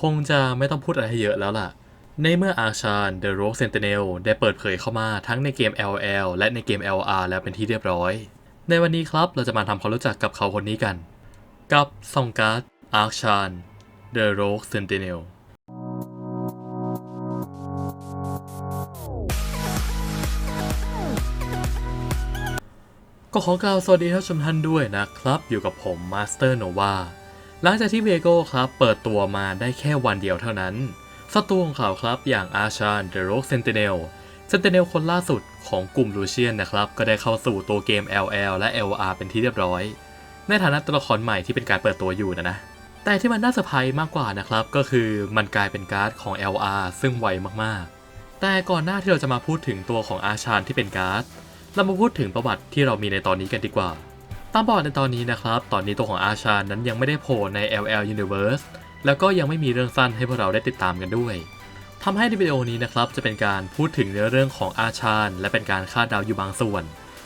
คงจะไม่ต้องพูดอะไรให้เยอะแล้วล่ะ ในเมื่ออาชาน The Rogue Sentinel ได้เปิดเผยเข้ามาทั้งในเกม LL และในเกม LR แล้วเป็นที่เรียบร้อย ในวันนี้ครับเราจะมาทำความรู้จักกับเขาคนนี้กัน กับซองการ์ดอาร์ชาน The Rogue Sentinel ก็ขอกล่าวสวัสดีท่านชมท่านด้วยนะครับ อยู่กับผมมาสเตอร์โนวา หลังจากที่เวโก้ครับเปิดตัวมาได้แค่วันเดียวเท่านั้นศัตรูของเขาครับอย่างอาชานเดอะโรกเซนติเนลเซนติเนลคนล่าสุดของกลุ่มลูเชียนนะครับก็ได้เข้าสู่ตัวเกม LL และ LR เป็นที่เรียบร้อย ในฐานะตัวละครใหม่ที่เป็นการเปิดตัวอยู่นะนะแต่ที่มันน่าเซอร์ไพรส์มากกว่านะครับก็คือมันกลายเป็นการ์ดของ LR ซึ่งไวมากๆ แต่ก่อนหน้าที่เราจะมาพูดถึงตัวของอาชานที่เป็นการ์ดเรามาพูดถึงประวัติที่เรามีในตอนนี้กันดีกว่า ตามประวัติในตอนนี้นะครับ ตอนนี้ตัวของอาชานนั้นยังไม่ได้โผล่ใน LL Universe แล้วก็ยังไม่มีเรื่องสั้นให้พวกเราได้ติดตามกันด้วยทำให้ในวิดีโอนี้นะครับจะเป็นการพูดถึงเนื้อเรื่องของอาชานและเป็นการคาดเดาอยู่บางส่วน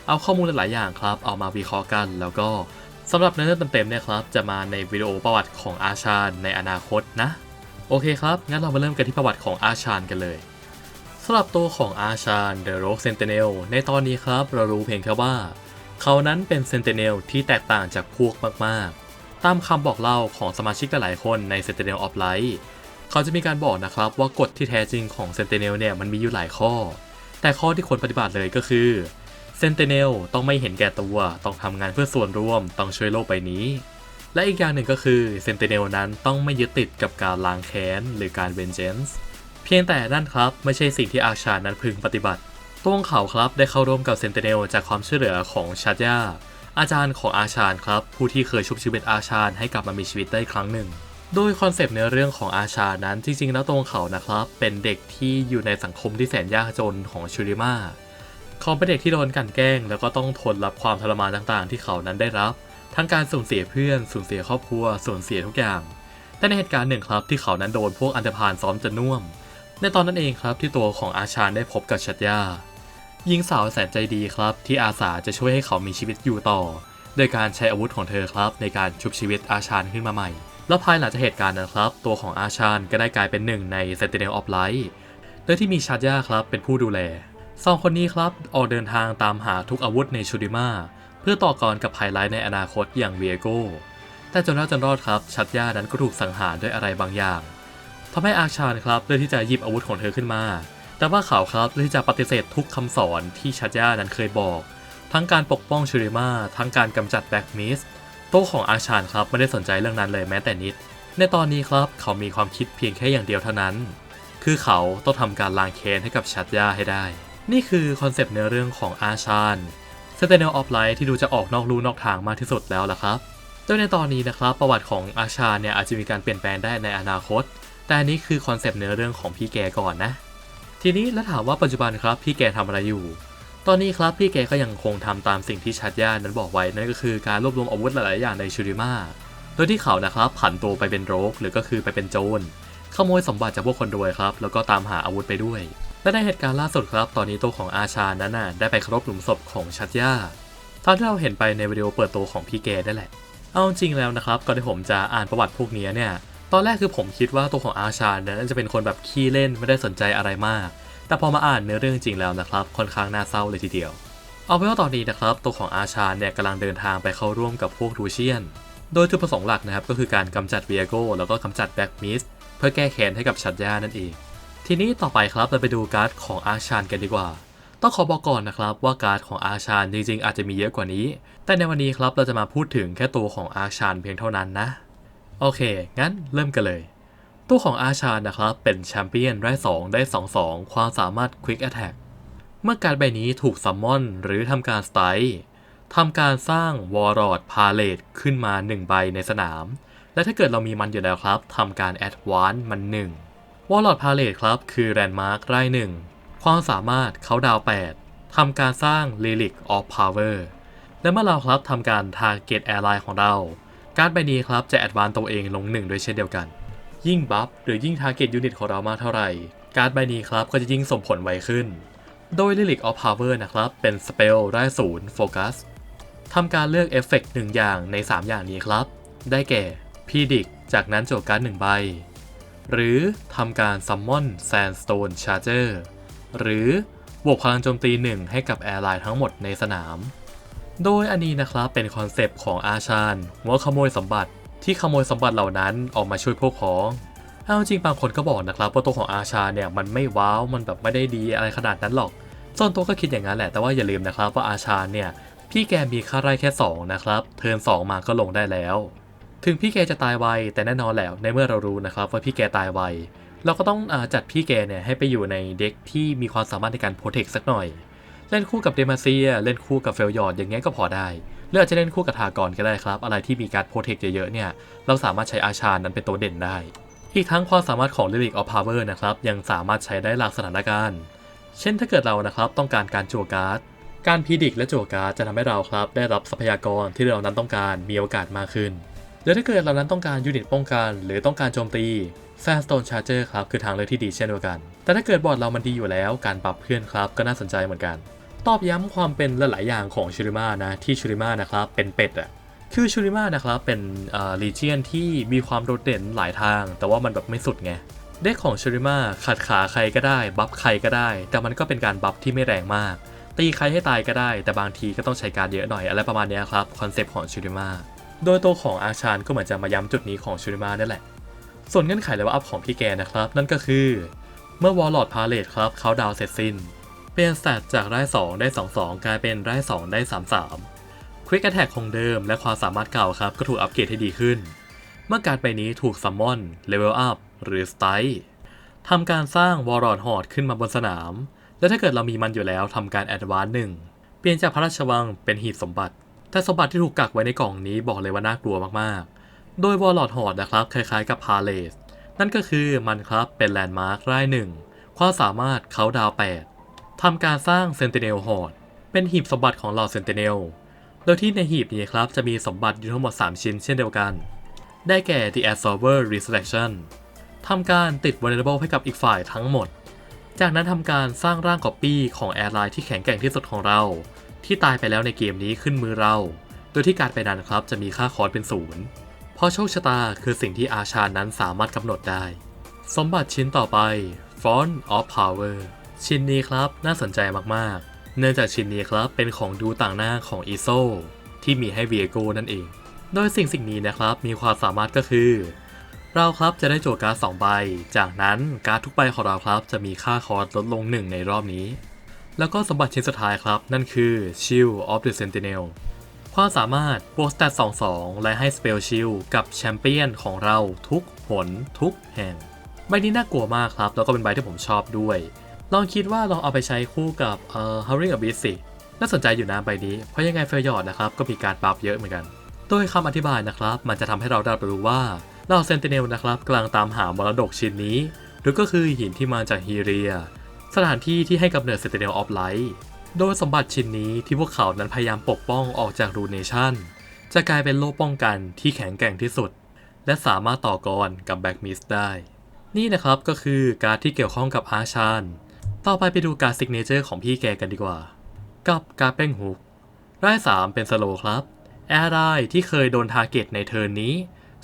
เอาข้อมูลหลายๆอย่างครับ เอามาวิเคราะห์กัน แล้วก็สำหรับเนื้อเรื่องเต็มๆเนี่ยครับจะมาในวิดีโอประวัติของอาชานในอนาคตนะ โอเคครับ งั้นเรามาเริ่มกันที่ประวัติของอาชานกันเลยสำหรับตัวของอาชาน The Rogue Sentinel ในตอนนี้ครับเรารู้เพียงแค่ว่า เขานั้นเป็น Sentinel ที่แตกต่างจากพวกมากๆ ตามคำบอกเล่าของสมาชิกหลายๆคนใน Sentinel of Light เขาจะมีการบอกนะครับว่ากฎที่แท้จริงของ Sentinel เนี่ยมันมีอยู่หลายข้อ แต่ข้อที่ควรปฏิบัติเลยก็คือ Sentinel ต้องไม่เห็นแก่ตัว ต้องทำงานเพื่อส่วนรวม ต้องช่วยโลกใบนี้ และอีกอย่างหนึ่งก็คือ Sentinel นั้นต้องไม่ยึดติดกับการล้างแค้นหรือการ Vengeance เพียงแต่นั่นครับไม่ใช่สิ่งที่อาชานั้นพึงปฏิบัติ ตวงเขาครับได้เข้าร่วมกับเซนเตเนลจากความช่วยเหลือของชาดยาอาจารย์ของอาชานครับ ผู้ที่เคยชุบชีวิตอาชานให้กลับมามีชีวิตได้ครั้งหนึ่ง โดยคอนเซปต์เนื้อเรื่องของอาชานั้นจริงๆ แล้วตัวของเขานะครับ เป็นเด็กที่อยู่ในสังคมที่แสนยากจนของชูริมาเขาเป็นเด็กที่โดนกันแกล้ง แล้วก็ต้องทนรับความทรมานต่างๆ ที่เขานั้นได้รับ ทั้งการสูญเสียเพื่อนสูญเสียครอบครัวสูญเสียทุกอย่าง แต่ในเหตุการณ์หนึ่งครับที่เขานั้นโดนพวกอันธพาลซ้อมจนน่วม ในตอนนั้นเองครับที่ตัวของอาชานได้พบกับชัดยา หญิงสาวแสนใจดีครับ ที่อาสาจะช่วยให้เขามีชีวิตอยู่ต่อ โดยการใช้อาวุธของเธอครับ ในการชุบชีวิตอาชานขึ้นมาใหม่ และภายหลังจากเหตุการณ์นั้นครับ ตัวของอาชานก็ได้กลายเป็นหนึ่งใน Sentinel of Light โดยที่มีชัดยาครับเป็นผู้ดูแลสองคนนี้ครับออกเดินทางตามหาทุกอาวุธในชูดิมาเพื่อต่อกรกับภัยร้ายในอนาคตอย่างเวียโกแต่จนแล้วจนรอดครับชัดยานั้นก็ถูกสังหารด้วยอะไรบางอย่างทำให้อาชานครับเลือกที่จะหยิบอาวุธของเธอขึ้นมา แต่ว่าเขาครับเลือกที่จะปฏิเสธทุกคำสอนที่ชัดย่านั้นเคยบอก ทั้งการปกป้องชูริมาทั้งการกำจัดแบ็กมิสโต๊ะของอาชานครับไม่ได้สนใจเรื่องนั้นเลยแม้แต่นิด ในตอนนี้ครับเขามีความคิดเพียงแค่อย่างเดียวเท่านั้น คือเขาต้องทำการล้างแค้นให้กับชัดย่าให้ได้ นี่คือคอนเซปต์เนื้อเรื่องของอาชาน Sentinel of Light ที่ดูจะออกนอกลู่นอกทางมากที่สุดแล้วล่ะครับโดยในตอนนี้นะครับประวัติของอาชานเนี่ยอาจจะมีการเปลี่ยนแปลงได้ในอนาคต แต่อันนี้คือคอนเซปต์เนื้อเรื่องของพี่แกก่อนนะ ทีนี้แล้วถามว่าปัจจุบันครับพี่แกทำอะไรอยู่ ตอนนี้ครับพี่แกก็ยังคงทำตามสิ่งที่ชัดย่านั้นบอกไว้นั่นก็คือการรวบรวมอาวุธหลาย ๆ อย่างในชูริมาโดยที่เขานะครับผันตัวไปเป็นโรคหรือก็คือไปเป็นโจรขโมยสมบัติจากพวกคนรวยครับ แล้วก็ตามหาอาวุธไปด้วย และในเหตุการณ์ล่าสุดครับ ตอนนี้ตัวของอาชานั้นน่ะได้ไปเคารพหลุมศพของชัดย่าตามที่เราเห็นไปในวิดีโอเปิดตัวของพี่แกได้แหละ เอาจริงแล้วนะครับก่อนที่ผมจะอ่านประวัติพวกนี้เนี่ย ตอนแรกคือผมคิดว่าตัวของอาชานั้นจะเป็นคนแบบขี้เล่นไม่ได้สนใจอะไรมาก แต่พอมาอ่านเนื้อเรื่องจริงแล้วนะครับ ค่อนข้างน่าเศร้าเลยทีเดียว เอาเป็นว่าตอนนี้นะครับ ตัวของอาชาเนี่ยกำลังเดินทางไปเข้าร่วมกับพวกรูเชียน โดยจุดประสงค์หลักนะครับก็คือการกำจัดเวียโกแล้วก็กำจัดแบ็กมิสเพื่อแก้แค้นให้กับชัดย่านั่นเอง ทีนี้ต่อไปครับเราไปดูการ์ดของอาชานกันดีกว่าต้องขอบอกก่อนนะครับว่าการ์ดของอาชานจริงๆ อาจจะมีเยอะกว่านี้ แต่ในวันนี้ครับเราจะมาพูดถึงแค่ตัวของอาชานเพียงเท่านั้นนะ โอเค งั้นเริ่มกันเลยตัวของอาชานนะครับ เป็นแชมเปี้ยนได้2ได้ 2 2 ความสามารถ Quick Attack เมื่อการใบนี้ถูกซัมมอนหรือทำการสไตล์ทำการสร้างวอร์รอดพาเลตขึ้นมา 1 ใบในสนาม และถ้าเกิดเรามีมันอยู่แล้วครับทำการแอดวานมัน 1 วอร์รอดพาเลตครับ คือแรนด์มาร์คไร่หนึ่งความสามารถเขาดาว 8ทำการสร้าง Relic of Power และเมื่อเราครับทำการ Target Airline ของเรา การดใบนี้ครับจะแอดวานตัวเองลง1ด้วยเช่นเดียวกัน ยิ่งบัฟหรือยิ่ง Target Unit ของเรามากเท่าไหร่ การดใบนี้ครับก็จะยิ่งส่งผลไวขึ้น โดย Relic of Power นะครับเป็นสเปลได้ศูนย์โฟกัสทำการเลือกเอฟเฟกต์หนึ่งอย่างใน 3 อย่างนี้ครับ ได้แก่ p ีดิกจากนั้นโจทย์การ์ดหนึ่งใบ หรือทำการซัมมอนแซนสโตนชาร์เจอร์หรือบวกพลังโจมตี 1 ให้กับแอร์ไลน์ทั้งหมดในสนาม โดยอันนี้นะครับเป็นคอนเซปต์ของอาชาญหัวขโมยสมบัติ ที่ขโมยสมบัติเหล่านั้นออกมาช่วยพวกพ้องเอาจริงบางคนก็บอกนะครับว่าตัวของอาชาเนี่ยมันไม่ว้าวมันแบบไม่ได้ดีอะไรขนาดนั้นหรอกส่วนตัวก็คิดอย่างนั้นแหละแต่ว่าอย่าลืมนะครับว่าอาชาเนี่ยพี่แกมีค่าไร่แค่ 2 นะครับเทิร์น2มาก็ลงได้แล้ว ถึงพี่แกจะตายไวแต่แน่นอนแหละในเมื่อเรารู้นะครับว่าพี่แกตายไวเราก็ต้องอจัดพี่แกเนี่ยให้ไปอยู่ในเด็กที่มีความสามารถในการโปรเทคสักหน่อย เล่นคู่กับเดมาเซีย เล่นคู่กับเฟลยอร์ดอย่างเงี้ยก็พอได้หรืออาจะเล่นคู่กับทากรก็ได้ครับ อะไรที่มีการโปรเทคเยอะๆเนี่ย เราสามารถใช้อาชานั้นเป็นตัวเด่นได้ อีกทั้งความสามารถของ Lyric of Power นะครับ ยังสามารถใช้ได้หลากสถานการณ์ เช่นถ้าเกิดเรานะครับต้องการการจั่วการ์ด การพีดิกและจั่วการ์ดจะทำให้เราครับ ได้รับทรัพยากรที่เรานั้นต้องการมีโอกาสมากขึ้น หรือถ้าเกิดเรานั้นต้องการยูนิตป้องกัน หรือต้องการโจมตี Sandstone Charger ครับคือทางเลือกที่ดีเช่นเดียวกัน แต่ถ้าเกิดบอร์ดเรามันดีอยู่แล้ว การปรับเพื่อนครับก็น่าสนใจเหมือนกัน ตอบย้ำความเป็นหลายๆอย่างของชูริมานะที่ชูริมานะครับเป็นเป็ดอะคือชูริมานะครับเป็นลีเจียนที่มีความโดดเด่นหลายทาง แต่ว่ามันแบบไม่สุดไงเด็กของชูริมาขัดขาใครก็ได้ บัฟใครก็ได้ แต่มันก็เป็นการบัฟที่ไม่แรงมาก ตีใครให้ตายก็ได้ แต่บางทีก็ต้องใช้การเยอะหน่อยอะไรประมาณเนี้ยครับคอนเซปต์ของชูริมาโดยตัวของอาชานก็เหมือนจะมาย้ำจุดนี้ของชูริมานี่แหละ ส่วนเงื่อนไขเลเวลอัพของพี่แกนะครับ นั่นก็คือ เมื่อวอลลอดพาเลตครับเขาดาวเสร็จสิ้น เปลี่ยนสแตทจากได้2ได้ 2 2 กลายเป็นได้2ได้ 3 3ควิกแอทแทกคงเดิมและความสามารถเก่าครับ ก็ถูกอัปเกรดให้ดีขึ้น เมื่อการไปนี้ถูกซัมมอนเลเวลอัพหรือสไตล์ทำการสร้างวอลลอดฮอดขึ้นมาบนสนาม และถ้าเกิดเรามีมันอยู่แล้วทำการแอดวานซ์หนึ่งเปลี่ยนจากพระราชวังเป็นหีบสมบัติ แต่สมบัติที่ถูกกักไว้ในกล่องนี้บอกเลยว่าน่ากลัวมากๆ โดยวอลลอดฮอดนะครับคล้ายๆกับพาเลสนั่นก็คือมันครับเป็นแลนด์มาร์ครายหนึ่งความสามารถเขาดาว8 ทำการสร้างเซนติเนลฮอร์ดเป็นหีบสมบัติของเหล่าเซนติเนลโดยที่ในหีบนี้ครับจะมีสมบัติอยู่ทั้งหมด 3 ชิ้นเช่นเดียวกัน ได้แก่ The Absorber Reselection ทำการติด Vulnerable ให้กับอีกฝ่ายทั้งหมด จากนั้นทำการสร้างร่าง Copy ของแอร์ไลน์ที่แข็งแกร่งที่สุดของเรา ที่ตายไปแล้วในเกมนี้ขึ้นมือเรา โดยที่การไปนั้นครับจะมีค่าคอร์สเป็นศูนย์เพราะโชคชะตาคือสิ่งที่อาชานั้นสามารถกำหนดได้ สมบัติชิ้นต่อไป Font of Power ชิ้นนี้ครับน่าสนใจมากๆ เนื่องจากชิ้นนี้ครับเป็นของดูต่างหน้าของอีโซที่มีให้เวียโกนั่นเอง โดยสิ่งสิ่งนี้นะครับมีความสามารถก็คือ เราครับจะได้โจทย์การ์ด2ใบ จากนั้นการ์ดทุกใบของเราครับจะมีค่าคอร์สลดลง 1 ในรอบนี้ แล้วก็สมบัติชิ้นสุดท้ายครับ นั่นคือ Shield of the Sentinel ความสามารถบวกสเตต22 และให้ Spell Shield กับแชมเปี้ยนของเราทุกหนทุกแห่ง ใบนี้น่ากลัวมากครับ แล้วก็เป็นใบที่ผมชอบด้วย ลองคิดว่าลองเอาไปใช้คู่กับเอ่อ Hurrying Abyss สิน่าสนใจอยู่นะใบนี้ เพราะยังไงเฟยอดนะครับก็มีการปรับเยอะเหมือนกัน โดยคำอธิบายนะครับ มันจะทำให้เราได้รู้ว่าเราเซนติเนลนะครับกำลังตามหามรดกชิ้นนี้ หรือก็คือหินที่มาจากฮีเรีย สถานที่ที่ให้กำเนิดเซนติเนลออฟไลท์โดยสมบัติชิ้นนี้ที่พวกเขานั้นพยายามปกป้องออกจากรูเนชั่นจะกลายเป็นโล่ป้องกันที่แข็งแกร่งที่สุด และสามารถต่อกรกับแบ็กมิสได้ นี่นะครับก็คือการที่เกี่ยวข้องกับอาชาน ต่อไปไปดูการซิกเนเจอร์ของพี่แกกันดีกว่า กับการเป้งฮุกไร่3เป็นสโลครับแอร์ได้ที่เคยโดนทาร์เก็ตในเทิร์นนี้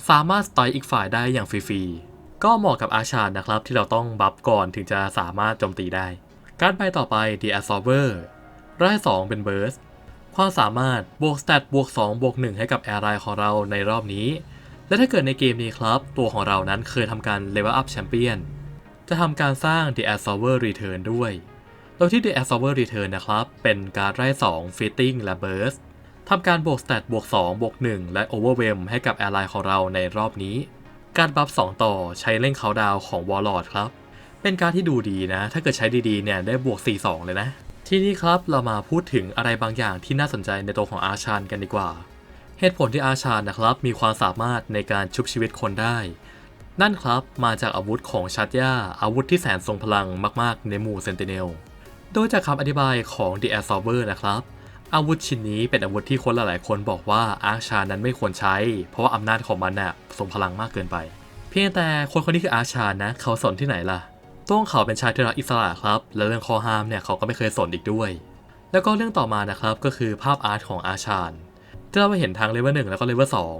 สามารถสไตล์อีกฝ่ายได้อย่างฟรีๆ ก็เหมาะกับอาชานนะครับ ที่เราต้องบัฟก่อนถึงจะสามารถโจมตีได้ การดใบต่อไป The Absorber ไร่2เป็นเบิร์สความสามารถบวกสเตตบวก 2 บวก 1 ให้กับแอร์ไลน์ของเราในรอบนี้ และถ้าเกิดในเกมนี้ครับ ตัวของเรานั้นเคยทำการเลเจะทำการสร้าง The Absorber Return ด้วย โดยที่ The Absorber Return นะครับ เป็นการดไร่2 Fitting และ Burst ทำการบวกสเตตบวก 2 บวก 1 และ Overwhelm ให้กับแอร์ไลน์ของเราในรอบนี้ การบัฟ 2 ต่อใช้เล่นเขาดาวของ Warlord ครับ เป็นการที่ดูดีนะ ถ้าเกิดใช้ดีๆ เนี่ยได้บวก 4-2 เลยนะ ทีนี้ครับเรามาพูดถึงอะไรบางอย่างที่น่าสนใจในตัวของอาชานกันดีกว่า เหตุผลที่อาชานนะครับมีความสามารถในการชุบชีวิตคนได้ นั่นครับมาจากอาวุธของชัดย่าอาวุธที่แสนทรงพลังมากๆ ในหมู่เซนติเนล โดยจากคำอธิบายของ The Absorber นะครับ อาวุธชิ้นนี้เป็นอาวุธที่คนหลายๆ คนบอกว่าอาร์ชานั้นไม่ควรใช้ เพราะว่าอำนาจของมันน่ะทรงพลังมากเกินไป เพียงแต่คนคนนี้คืออาร์ชานะเขาสนที่ไหนล่ะตัวของเขาเป็นชายที่รักอิสระครับ และเรื่องข้อห้ามเนี่ยเขาก็ไม่เคยสนอีกด้วย แล้วก็เรื่องต่อมานะครับก็คือภาพอาร์ตของอาร์ชานที่เราไปเห็นทางเลเวลหนึ่งแล้วก็เลเวลสอง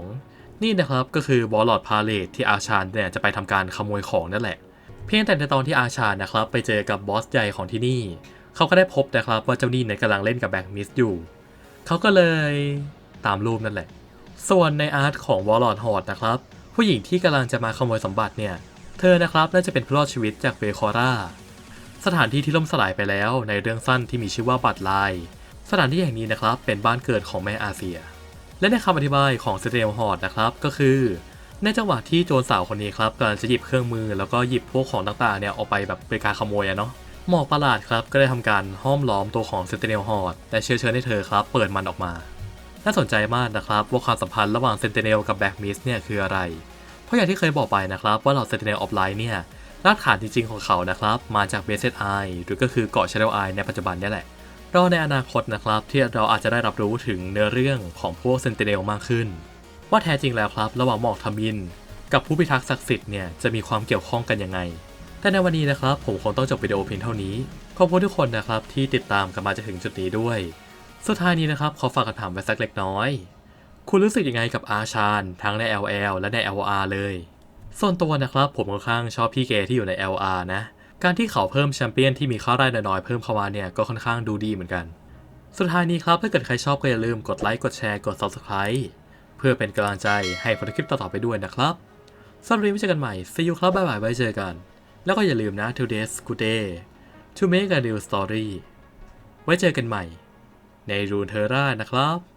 นี่นะครับก็คือวอลลอดพาเลทที่อาชานเนี่ยจะไปทำการขโมยของนั่นแหละ เพียงแต่ในตอนที่อาชานนะครับไปเจอกับบอสใหญ่ของที่นี่ เขาก็ได้พบนะครับว่าเจ้านี่เนี่ยกำลังเล่นกับแบ็กมิสอยู่ เขาก็เลยตามรูปนั่นแหละ ส่วนในอาร์ตของวอลลอดฮอดนะครับ ผู้หญิงที่กำลังจะมาขโมยสมบัติเนี่ย เธอนะครับน่าจะเป็นผู้รอดชีวิตจากเวคอร่าสถานที่ที่ล่มสลายไปแล้วในเรื่องสั้นที่มีชื่อว่าบัตรลสถานที่แห่งนี้นะครับเป็นบ้านเกิดของแม่อาเซีย และในคำอธิบายของเซเทลฮอร์ดนะครับก็คือ ในจังหวะที่โจรสาวคนนี้ครับกำลังจะหยิบเครื่องมือแล้วก็หยิบพวกของต่างๆเนี่ยออกไปแบบเป็นการขโมยอะเนาะหมอกประหลาดครับก็ได้ทำการห้อมล้อมตัวของเซเทลฮอร์ดและเชื้อเชิญให้เธอครับ เปิดมันออกมา น่าสนใจมากนะครับว่าความสัมพันธ์ระหว่างเซนเ n เนลกับแบ็กมิสเนี่ยคืออะไร เพราะอย่างที่เคยบอกไปนะครับว่าเหล่าเซนเ n เนลออฟไลน์เนี่ยรากฐานจริงๆของเขานะครับ มาจากเบสเซตไอหรือก็คือเกาะชา d ด w ไอในปัจจุบันนี่แหละ รอในอนาคตนะครับที่เราอาจจะได้รับรู้ถึงเนื้อเรื่องของพวกเซนเ n เนลมากขึ้น ว่าแท้จริงแล้วครับ ระหว่างหมอกทมิน กับผู้พิทักษ์ศักดิ์สิทธิ์เนี่ยจะมีความเกี่ยวข้องกันยังไง แต่ในวันนี้นะครับ ผมคงต้องจบวิดีโอเพียงเท่านี้ ขอบคุณทุกคนนะครับที่ติดตามกันมาจนถึงจุดนี้ด้วย สุดท้ายนี้นะครับขอฝากคำถามไว้สักเล็กน้อย คุณรู้สึกยังไงกับอาชานทั้งใน LL และใน LR เลย ส่วนตัวนะครับผมค่อนข้างชอบพี่เกที่อยู่ใน LR นะ การที่เขาเพิ่มแชมเปี้ยนที่มีค่าไร่น้อยๆเพิ่มเข้ามาเนี่ยก็ค่อนข้างดูดีเหมือนกัน สุดท้ายนี้ครับถ้าเกิดใครชอบก็อย่าลืมกดไลค์กดแชร์กด Subscribe เพื่อเป็นกำลังใจให้ผลคลิปต่อๆไปด้วยนะครับสำหรับวันนี้ไว้เจอกันใหม่ see you ครับบ๊ายบายไว้เจอกัน แล้วก็อย่าลืมนะ today's good day to make a new story ไว้เจอกันใหม่ ในรูนเทอร่านะครับ